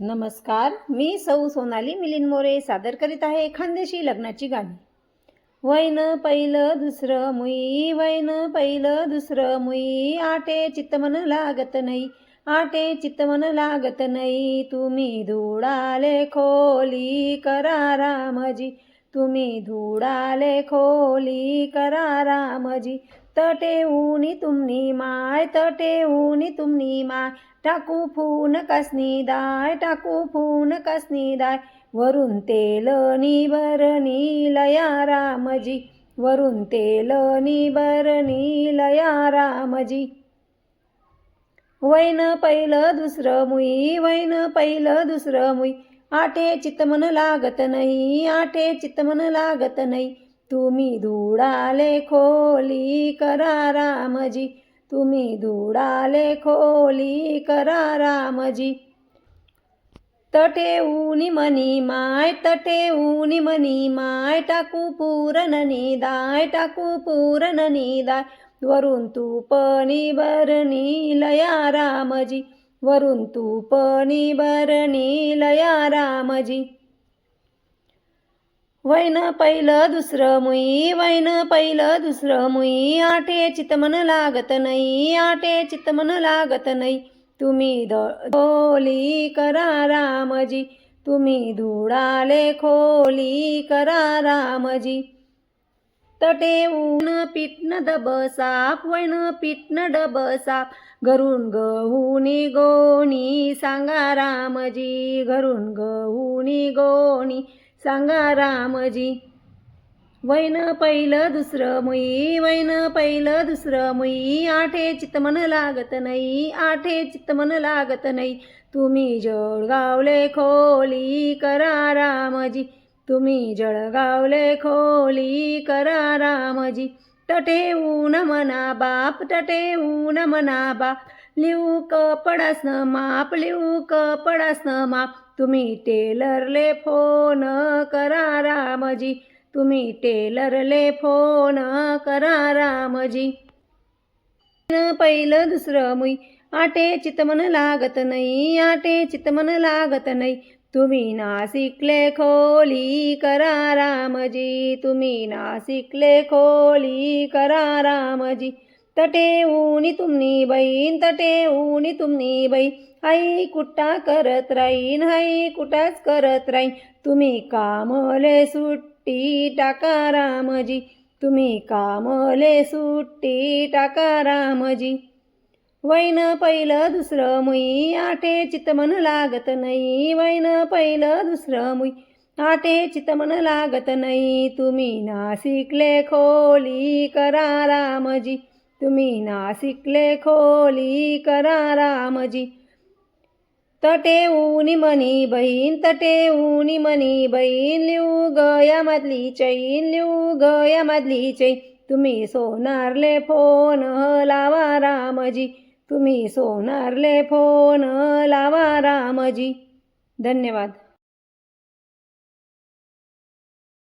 नमस्कार मी सौ सोनाली मिलिंद मोरे सादर करीत आहे खानदेशी लग्नाची गाणी. वैन पहिलं दुसरं मुई वैन पहिलं दुसरं मुई आटे चित्तमन लागत नाही आटे चित्तमन लागत नाही तुम्ही धुडाले खोली करा रामजी. तुम्ही धुडाले खोली करा रामजी. तटे ऊनी तुमनी माय तटे ऊनी तुमनी माय. टाकू फून कसनी दाय टाकू फून कसनी दाय. वरून तेल निबरणी लया रामजी. वरून तेल निबरणी लया रामजी. वैन पहिलं दुसरं मुई वैन पहिलं दुसरं मुई. आठे चित्तमन लागत नाही आठे चित्तमन लागत नाही. तुम्ही धुडाले खोली करा रामजी तुम्ही धुडाले खोली करा रामजी. तटे ऊनी मनी माय तटे ऊनी मनी माय टाकू पूरननी दाय टाकू पूरननी दाय वरून तूपणी बरणी लया रामजी. वरून तूपणी बरणी लया रामजी. वैन पहिलं दुसरं मुई वैन पहिलं दुसरं मुई आटे चितमन लागत नाही आटे चितमन लागत नाही तुम्ही खोली करा रामजी तुम्ही धुडाले खोली करा रामजी. तटे ऊन पिटन दबसाप वैन पिटन डब साप घरून गहुनी गोणी सांगा रामजी. घरून गहुनी गोणी सांगा रामजी. वैन पहिलं दुसरं मुई वैन पहिलं दुसरं मुई. आठे चित्तमन लागत नाही आठे चित्तमन लागत नाही तुम्ही जळगावले खोली करा रामजी. तुम्ही जळगावले खोली करा रामजी. तटे ऊन मना बाप तटे ऊन मना बाप. लिहू कपडासनं माप लिहू कपडासनं माप. तुम्ही टेलरले फोन करा रामजी. तुम्ही टेलरले फोन करा रामजी. पहिलं दुसरं मुई. आटे चितमन लागत नाही आटे चितमन लागत नाही. तुम्ही नाशिकले खोली करा रामजी. तुम्ही नाशिकले खोली करा रामजी. तटे ऊनी तुम्ही बहीण तटे ऊनी तुम्ही बहीण आई कुट्टा करत राहीन आई कुटाच करत राहीन. तुम्ही कामले सुट्टी टाका रामजी. तुम्ही कामले सुट्टी टाका रामजी. वैन पहिलं दुसरं मुई आटे चितमन लागत नाही वैन पहिलं दुसरं मुई आटे चितमन लागत नाही तुम्ही नाशिकले खोली करा रामजी. तुम्ही नाशिकले खोली करा रामजी. तटे ऊनी मनी बहीण तटे ऊनी मनी बहीण लिहू गयामधली चैन लिहू गयामधली चैन. तुम्ही सोनारले फोन लावा रामजी. तुम्ही सोनारले फोन लावा रामजी. धन्यवाद.